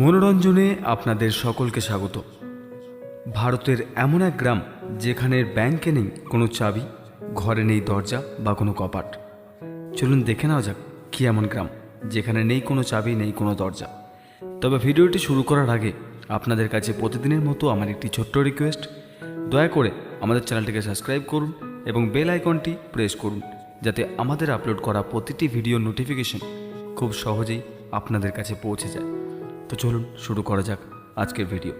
মনোরঞ্জনে আপনাদের সকলকে স্বাগত। ভারতের এমন এক গ্রাম যেখানের ব্যাংকে নেই কোনো চাবি, ঘরে নেই দরজা বা কোনো কপাট। চলুন দেখে নেওয়া যাক কি এমন গ্রাম যেখানে নেই কোনো চাবি, নেই কোনো দরজা। তবে ভিডিওটি শুরু করার আগে আপনাদের কাছে প্রতিদিনের মতো আমার একটি ছোট্ট রিকোয়েস্ট। দয়া করে আমাদের চ্যানেলটিকে সাবস্ক্রাইব করুন এবং বেল আইকনটি প্রেস করুন যাতে আমাদের আপলোড করা প্রতিটি ভিডিও নোটিফিকেশন খুব সহজেই আপনাদের কাছে পৌঁছে যায়। তো চলুন শুরু করা যাক আজকের ভিডিও।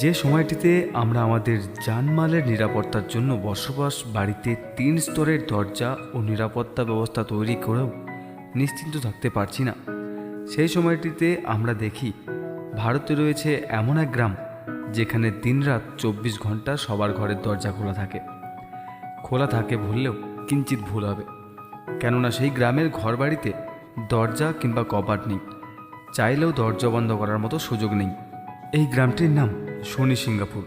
যে সময়টিতে আমরা আমাদের জানমালের নিরাপত্তার জন্য বসবাস বাড়িতে তিন স্তরের দরজা ও নিরাপত্তা ব্যবস্থা তৈরি করেও নিশ্চিন্ত থাকতে পারছি না। সেই সময়টিতে আমরা দেখি ভারতে রয়েছে এমন এক গ্রাম যেখানে দিনরাত চব্বিশ ঘণ্টা সবার ঘরের দরজা খোলা থাকে। খোলা থাকে ভুললেও কিঞ্চিত ভুল হবে। কেননা সেই গ্রামের ঘরবাড়িতে দরজা কিংবা কপাট নেই। চাইলেও দরজা বন্ধ করার মতো সুযোগ নেই। এই গ্রামটির নাম শনি সিঙ্গাপুর।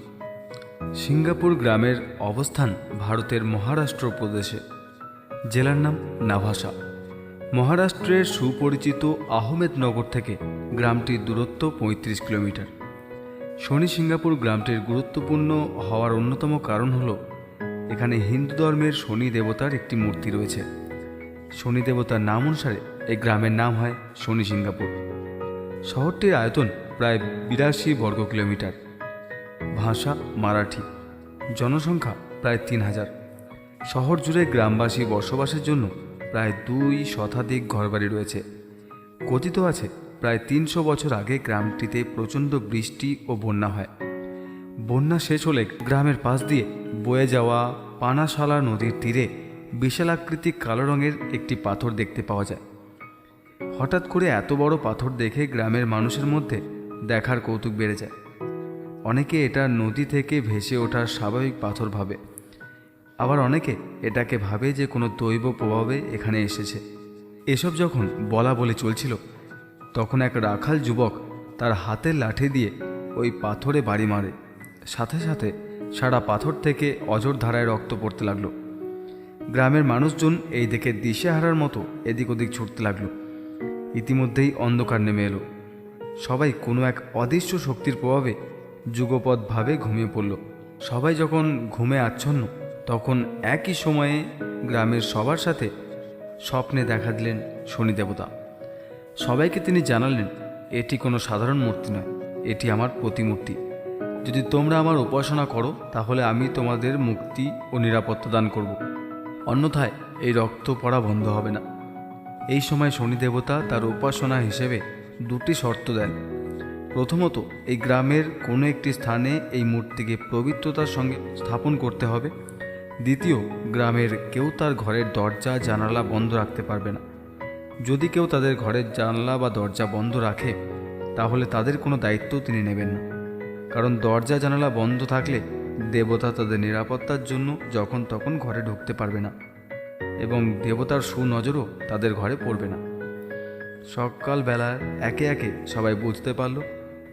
সিঙ্গাপুর গ্রামের অবস্থান ভারতের মহারাষ্ট্র প্রদেশে। জেলার নাম নাভাসা। মহারাষ্ট্রের সুপরিচিত আহমেদনগর থেকে গ্রামটির দূরত্ব পঁয়ত্রিশ কিলোমিটার। শনি সিঙ্গাপুর গ্রামটির গুরুত্বপূর্ণ হওয়ার অন্যতম কারণ হল, এখানে হিন্দু ধর্মের শনি দেবতার একটি মূর্তি রয়েছে। শনি দেবতার নাম অনুসারে এই গ্রামের নাম হয় শনি সিঙ্গাপুর। শহরটির আয়তন প্রায় বিরাশি বর্গ কিলোমিটার। ভাষা মারাঠি। জনসংখ্যা প্রায় তিন হাজার। শহর জুড়ে গ্রামবাসী বসবাসের জন্য প্রায় দুই শতাধিক ঘরবাড়ি রয়েছে। কথিত আছে, প্রায় তিনশো বছর আগে গ্রামটিতে প্রচণ্ড বৃষ্টি ও বন্যা হয়। বন্যা শেষ হলে গ্রামের পাশ দিয়ে বয়ে যাওয়া পানাশালা নদীর তীরে বিশালাকৃতি কালো রঙের একটি পাথর দেখতে পাওয়া যায়। হঠাৎ করে এত বড় পাথর দেখে গ্রামের মানুষের মধ্যে দেখার কৌতুক বেড়ে যায়। অনেকে এটা নদী থেকে ভেসে ওঠার স্বাভাবিক পাথর ভাবে। আবার অনেকে এটাকে ভাবে যে কোনো দৈব প্রভাবে এখানে এসেছে। এসব যখন বলা বলে চলছিল, তখন এক রাখাল যুবক তার হাতের লাঠি দিয়ে ওই পাথরে বাড়ি মারে। সাথে সাথে সারা পাথর থেকে অজর ধারায় রক্ত পড়তে লাগল। গ্রামের মানুষজন এই দেখে দিশেহারার মতো এদিক ওদিক ছুটতে লাগল। ইতিমধ্যেই অন্ধকার নেমে এলো। সবাই কোনো এক অদৃশ্য শক্তির প্রভাবে যুগপৎভাবে ঘুমিয়ে পড়ল। সবাই যখন ঘুমে আচ্ছন্ন তখন একই সময়ে গ্রামের সবার সাথে স্বপ্নে দেখা দিলেন শনি দেবতা। সবাইকে তিনি জানালেন, এটি কোনো সাধারণ মূর্তি নয়, এটি আমার প্রতিমূর্তি। যদি তোমরা আমার উপাসনা করো, তাহলে আমি তোমাদের মুক্তি ও নিরাপত্তা দান করব। অন্যথায় এই রক্ত পড়া বন্ধ হবে না। এই সময় শনি দেবতা তার উপাসনা হিসেবে দুটি শর্ত দেন। প্রথমত, এই গ্রামের কোনো একটি স্থানে এই মূর্তিকে পবিত্রতার সঙ্গে স্থাপন করতে হবে। দ্বিতীয়, গ্রামের কেউ তার ঘরের দরজা, জানালা বন্ধ রাখতে পারবে না। যদি কেউ তাদের ঘরের জানলা বা দরজা বন্ধ রাখে, তাহলে তাদের কোনো দায়িত্ব তিনি নেবেন না। কারণ দরজা, জানালা বন্ধ থাকলে দেবতা তাদের নিরাপত্তার জন্য যখন তখন ঘরে ঢুকতে পারবে না এবং দেবতার সুনজরও তাদের ঘরে পড়বে না। সকালবেলায় একে একে সবাই বুঝতে পারল,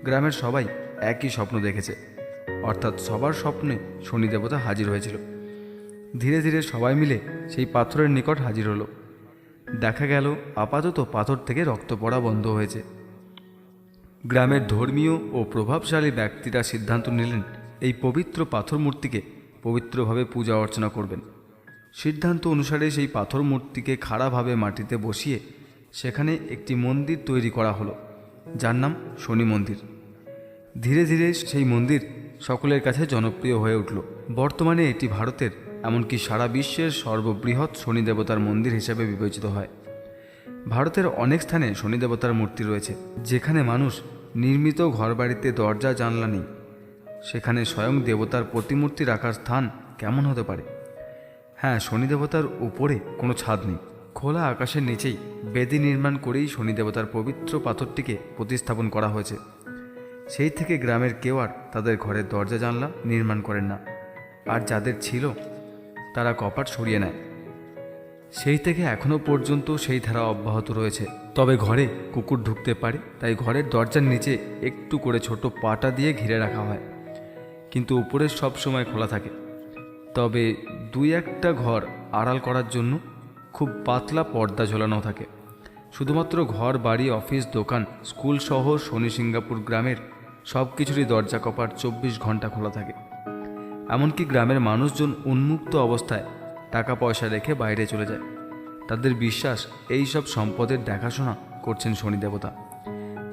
গ্রামের সবাই একই স্বপ্ন দেখেছে। অর্থাৎ সবার স্বপ্নে শনি দেবতা হাজির হয়েছিল। ধীরে ধীরে সবাই মিলে সেই পাথরের নিকট হাজির হলো। দেখা গেল, আপাতত পাথর থেকে রক্ত পড়া বন্ধ হয়েছে। গ্রামের ধর্মীয় ও প্রভাবশালী ব্যক্তিরা সিদ্ধান্ত নিলেন, এই পবিত্র পাথর মূর্তিকে পবিত্রভাবে পূজা অর্চনা করবেন। সিদ্ধান্ত অনুসারে সেই পাথর মূর্তিকে খাড়াভাবে মাটিতে বসিয়ে সেখানে একটি মন্দির তৈরি করা হলো, যার নাম শনি মন্দির। ধীরে ধীরে সেই মন্দির সকলের কাছে জনপ্রিয় হয়ে উঠল। বর্তমানে এটি ভারতের এমনকি সারা বিশ্বের সর্ববৃহৎ শনি দেবতার মন্দির হিসেবে বিবেচিত হয়। ভারতের অনেক স্থানে শনি দেবতার মূর্তি রয়েছে, যেখানে মানুষ নির্মিত ঘরবাড়িতে দরজা, জানলা নেই। সেখানে স্বয়ং দেবতার প্রতিমূর্তি রাখার স্থান কেমন হতে পারে? হ্যাঁ শনি দেবতার উপরে কোনো ছাদ নেই। খোলা আকাশের নিচেই বেদি নির্মাণ করেই শনি দেবতার পবিত্র পাথরটিকে প্রতিস্থাপন করা হয়েছে। সেই থেকে গ্রামের কেউ আর তাদের ঘরের দরজা, জানলা নির্মাণ করেন না। আর যাদের ছিল তারা কপাট সরিয়ে নেয়। সেই থেকে এখনও পর্যন্ত সেই ধারা অব্যাহত রয়েছে। তবে ঘরে কুকুর ঢুকতে পারে, তাই ঘরের দরজার নিচে একটু করে ছোট পাটা দিয়ে ঘিরে রাখা হয়। কিন্তু উপরে সব সময় খোলা থাকে। তবে দুই একটা ঘর আড়াল করার জন্য খুব পাতলা পর্দা ঝোলানো থাকে। শুধুমাত্র ঘর, বাড়ি, অফিস, দোকান, স্কুল সহ শনি সিঙ্গাপুর গ্রামের সব কিছুরই দরজা কপাট চব্বিশ ঘণ্টা খোলা থাকে। এমনকি গ্রামের মানুষজন উন্মুক্ত অবস্থায় টাকা পয়সা রেখে বাইরে চলে যায়। তাদের বিশ্বাস, এই সব সম্পদের দেখাশোনা করছেন শনি দেবতা।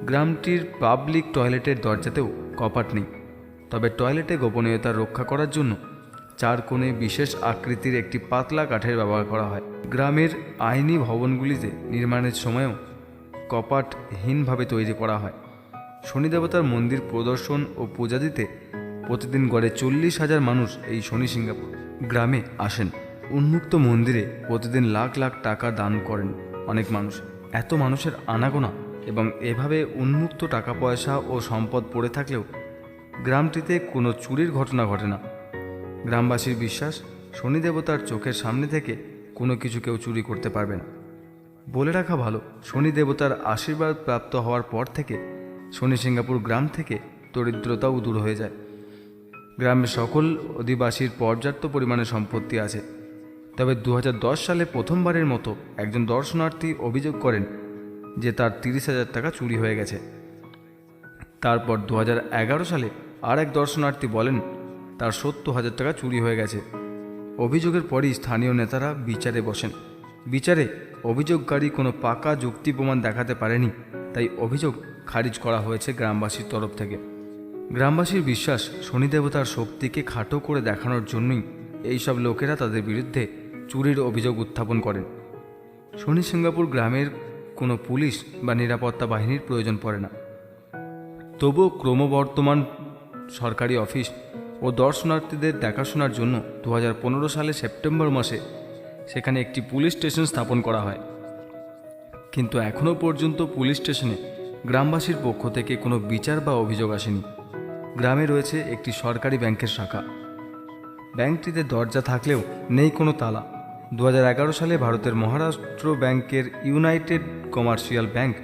গ্রামটির পাবলিক টয়লেটের দরজাতেও কপাট নেই। তবে টয়লেটে গোপনীয়তা রক্ষা করার জন্য চার কোণে বিশেষ আকৃতির একটি পাতলা কাঠের ব্যবহার করা হয়। গ্রামের আইনি ভবনগুলিতে নির্মাণের সময়ও কপাটহীনভাবে তৈরি করা হয়। শনি দেবতার মন্দির প্রদর্শন ও পূজা দিতে প্রতিদিন গড়ে চল্লিশ হাজার মানুষ এই শনি সিঙ্গাপুর গ্রামে আসেন। উন্মুক্ত মন্দিরে প্রতিদিন লাখ লাখ টাকা দান করেন অনেক মানুষ। এত মানুষের আনাগোনা এবং এভাবে উন্মুক্ত টাকা পয়সা ও সম্পদ পড়ে থাকলেও গ্রামটিতে কোনো চুরির ঘটনা ঘটে না। গ্রামবাসীর বিশ্বাস, শনি দেবতার চোখের সামনে থেকে কোনো কিছু কেউ চুরি করতে পারবে না। বলে রাখা ভালো, শনি দেবতার আশীর্বাদ প্রাপ্ত হওয়ার পর থেকে শনি সিঙ্গাপুর গ্রাম থেকে দরিদ্রতাও দূর হয়ে যায়। গ্রামের সকল অধিবাসীর পর্যাপ্ত পরিমাণে সম্পত্তি আছে। তবে দু হাজার দশ সালে প্রথমবারের মতো একজন দর্শনার্থী অভিযোগ করেন যে তার তিরিশ হাজার টাকা চুরি হয়ে গেছে। তারপর দু হাজার এগারো সালে আর এক দর্শনার্থী বলেন, তার সত্তর হাজার টাকা চুরি হয়ে গেছে। অভিযোগের পরই স্থানীয় নেতারা বিচারে বসেন। বিচারে অভিযোগকারী কোনো পাকা যুক্তি প্রমাণ দেখাতে পারেনি, তাই অভিযোগ খারিজ করা হয়েছে গ্রামবাসীর তরফ থেকে। গ্রামবাসীর বিশ্বাস শনি দেবতার শক্তিকে খাটো করে দেখানোর জন্যই এইসব লোকেরা তাদের বিরুদ্ধে চুরির অভিযোগ উত্থাপন করেন। শনি সিঙ্গাপুর গ্রামের কোনো পুলিশ বা নিরাপত্তা বাহিনীর প্রয়োজন পড়ে না। তবুও ক্রমবর্তমান সরকারি অফিস ও দর্শনার্থীদের দেখাশোনার জন্য দু হাজার পনেরো সালে সেপ্টেম্বর মাসে সেখানে একটি পুলিশ স্টেশন স্থাপন করা হয়। কিন্তু এখনও পর্যন্ত পুলিশ স্টেশনে গ্রামবাসীর পক্ষ থেকে কোনো বিচার বা অভিযোগ আসেনি। গ্রামে রয়েছে একটি সরকারি ব্যাংকের শাখা। ব্যাংকটিতে দরজা থাকলেও নেই কোনো তালা। দু হাজার এগারো সালে ভারতের মহারাষ্ট্র ব্যাংকের ইউনাইটেড কমার্শিয়াল ব্যাংক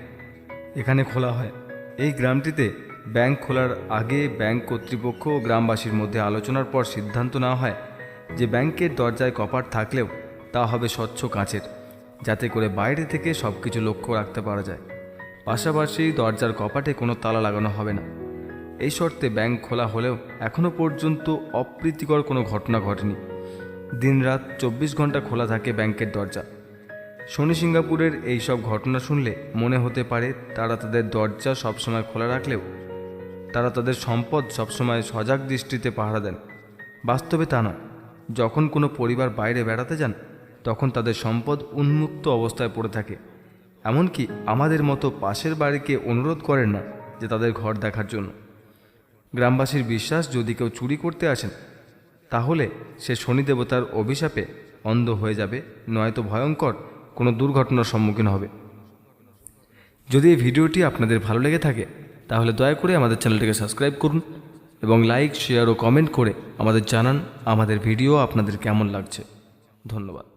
এখানে খোলা হয়। এই গ্রামটিতে ব্যাংক খোলার আগে ব্যাংক কর্তৃপক্ষ ও গ্রামবাসীর মধ্যে আলোচনার পর সিদ্ধান্ত নেওয়া হয় যে ব্যাংকের দরজায় কপাট থাকলেও তা হবে স্বচ্ছ কাঁচের, যাতে করে বাইরে থেকে সব কিছু লক্ষ্য রাখতে পারা যায়। পাশাপাশি দরজার কপাটে কোনো তালা লাগানো হবে না। এই শর্তে ব্যাংক খোলা হলেও এখনও পর্যন্ত অপ্রীতিকর কোনো ঘটনা ঘটেনি। দিনরাত চব্বিশ ঘণ্টা খোলা থাকে ব্যাংকের দরজা। শনি সিঙ্গাপুরের এই সব ঘটনা শুনলে মনে হতে পারে তারা তাদের দরজা সবসময় খোলা রাখলেও তারা তাদের সম্পদ সবসময় সজাগ দৃষ্টিতে পাহারা দেন। বাস্তবে তা নয়। যখন কোনো পরিবার বাইরে বেড়াতে যান, তখন তাদের সম্পদ উন্মুক্ত অবস্থায় পড়ে থাকে। এমনকি আমাদের মতো পাশের বাড়িকে অনুরোধ করেন না যে তাদের ঘর দেখার জন্য। গ্রামবাসীর বিশ্বাস যদি কেউ চুরি করতে আসেন, তাহলে সে শনি দেবতার অভিশাপে অন্ধ হয়ে যাবে, নয়তো ভয়ঙ্কর কোনো দুর্ঘটনার সম্মুখীন হবে। যদি এই ভিডিওটি আপনাদের ভালো লেগে থাকে, তাহলে দয়া করে আমাদের চ্যানেলটিকে সাবস্ক্রাইব করুন এবং লাইক, শেয়ার ও কমেন্ট করে আমাদের জানান আমাদের ভিডিও আপনাদের কেমন লাগছে। ধন্যবাদ।